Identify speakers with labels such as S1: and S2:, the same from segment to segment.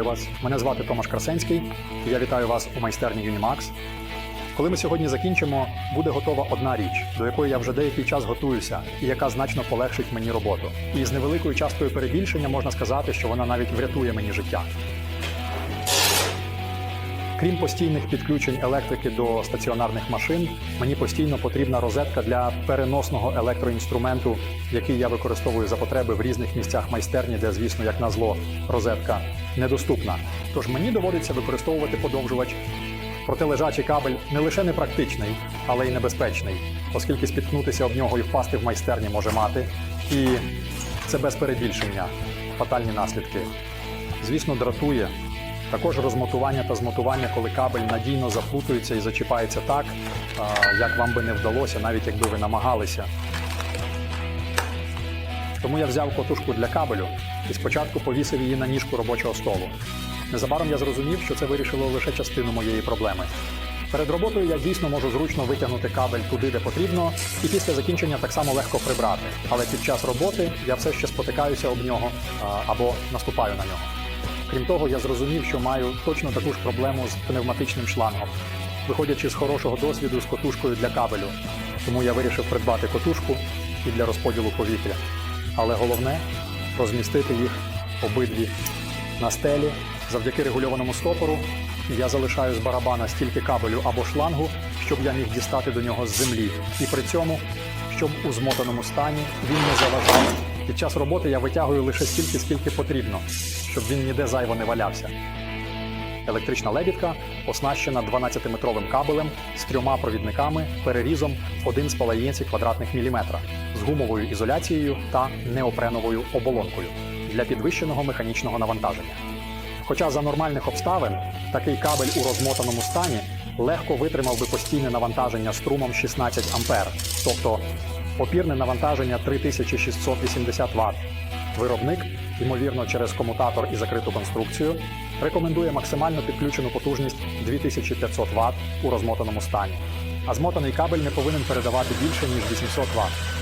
S1: Вітаю вас! Мене звати Томаш Красенський. і Я вітаю вас у майстерні Unimax. Коли ми сьогодні закінчимо, буде готова одна річ, до якої я вже деякий час готуюся, і яка значно полегшить мені роботу. І з невеликою часткою перебільшення можна сказати, що вона навіть врятує мені життя. Крім постійних підключень електрики до стаціонарних машин, мені постійно потрібна розетка для переносного електроінструменту, який я використовую за потреби в різних місцях майстерні, де, звісно, як назло, розетка недоступна. Тож мені доводиться використовувати подовжувач. Проте лежачий кабель не лише непрактичний, але й небезпечний, оскільки спіткнутися об нього і впасти в майстерні може мати. І це без перебільшення, фатальні наслідки. Звісно, дратує. Також розмотування та змотування, коли кабель надійно заплутується і зачіпається так, як вам би не вдалося, навіть якби ви намагалися. Тому я взяв котушку для кабелю і спочатку повісив її на ніжку робочого столу. Незабаром я зрозумів, що це вирішило лише частину моєї проблеми. Перед роботою я дійсно можу зручно витягнути кабель туди, де потрібно, і після закінчення так само легко прибрати. Але під час роботи я все ще спотикаюся об нього або наступаю на нього. Крім того, я зрозумів, що маю точно таку ж проблему з пневматичним шлангом, виходячи з хорошого досвіду з котушкою для кабелю. Тому я вирішив придбати котушку і для розподілу повітря. Але головне розмістити їх обидві на стелі. Завдяки регульованому стопору я залишаю з барабана стільки кабелю або шлангу, щоб я міг дістати до нього з землі. І при цьому, щоб у змотаному стані він не заважав. Під час роботи я витягую лише стільки, скільки потрібно, щоб він ніде зайво не валявся. Електрична лебідка оснащена 12-метровим кабелем з трьома провідниками перерізом 1,5 квадратних міліметра з гумовою ізоляцією та неопреновою оболонкою для підвищеного механічного навантаження. Хоча за нормальних обставин такий кабель у розмотаному стані легко витримав би постійне навантаження струмом 16 А, тобто опірне навантаження 3680 Вт. Виробник, ймовірно, через комутатор і закриту конструкцію, рекомендує максимально підключену потужність 2500 Вт у розмотаному стані. А змотаний кабель не повинен передавати більше ніж 800 Вт.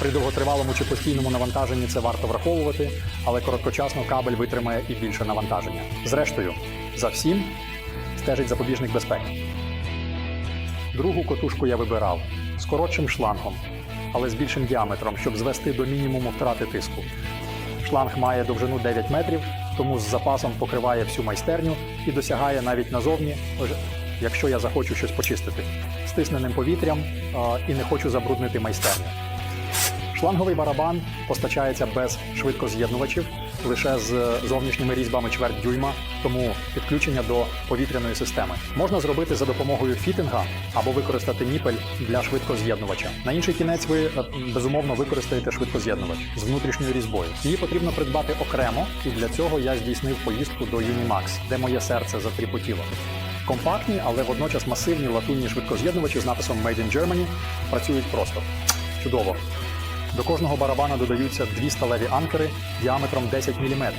S1: При довготривалому чи постійному навантаженні це варто враховувати, але короткочасно кабель витримає і більше навантаження. Зрештою, за всім стежить запобіжник безпеки. Другу котушку я вибирав з коротшим шлангом, але з більшим діаметром, щоб звести до мінімуму втрати тиску. Шланг має довжину 9 метрів, тому з запасом покриває всю майстерню і досягає навіть назовні, якщо я захочу щось почистити, стисненим повітрям і не хочу забруднити майстерню. Шланговий барабан постачається без швидкоз'єднувачів, лише з зовнішніми різьбами чверть дюйма, тому підключення до повітряної системи можна зробити за допомогою фітинга або використати ніпель для швидкоз'єднувача. На інший кінець ви е, безумовно використаєте швидкоз'єднувач з внутрішньою різьбою. Її потрібно придбати окремо, і для цього я здійснив поїздку до Unimax, де моє серце затріпотіло. Компактні, але водночас масивні латунні швидкоз'єднувачі з написом Made in Germany працюють просто чудово. До кожного барабана додаються дві сталеві анкери діаметром 10 мм,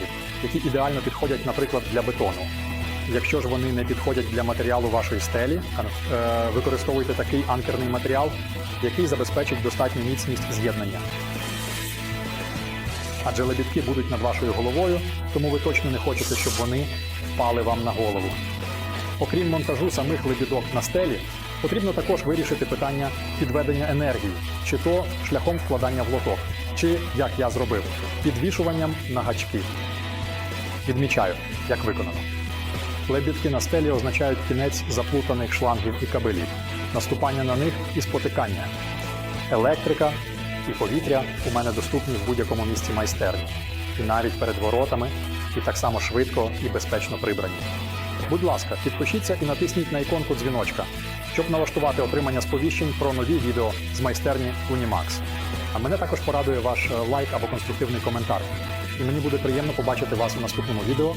S1: які ідеально підходять, наприклад, для бетону. Якщо ж вони не підходять для матеріалу вашої стелі, е, використовуйте такий анкерний матеріал, який забезпечить достатню міцність з'єднання. Адже лебідки будуть над вашою головою, тому ви точно не хочете, щоб вони впали вам на голову. Окрім монтажу самих лебідок на стелі, потрібно також вирішити питання підведення енергії, чи то шляхом вкладання в лоток, чи як я зробив, підвішуванням на гачки. Відмічаю, як виконано. Лебідки на стелі означають кінець заплутаних шлангів і кабелів, наступання на них і спотикання. Електрика і повітря у мене доступні в будь-якому місці майстерні, і навіть перед воротами, і так само швидко і безпечно прибрані. Будь ласка, підпишіться і натисніть на іконку дзвіночка, щоб налаштувати отримання сповіщень про нові відео з майстерні Unimax. А мене також порадує ваш е, лайк або конструктивний коментар. І мені буде приємно побачити вас у наступному відео.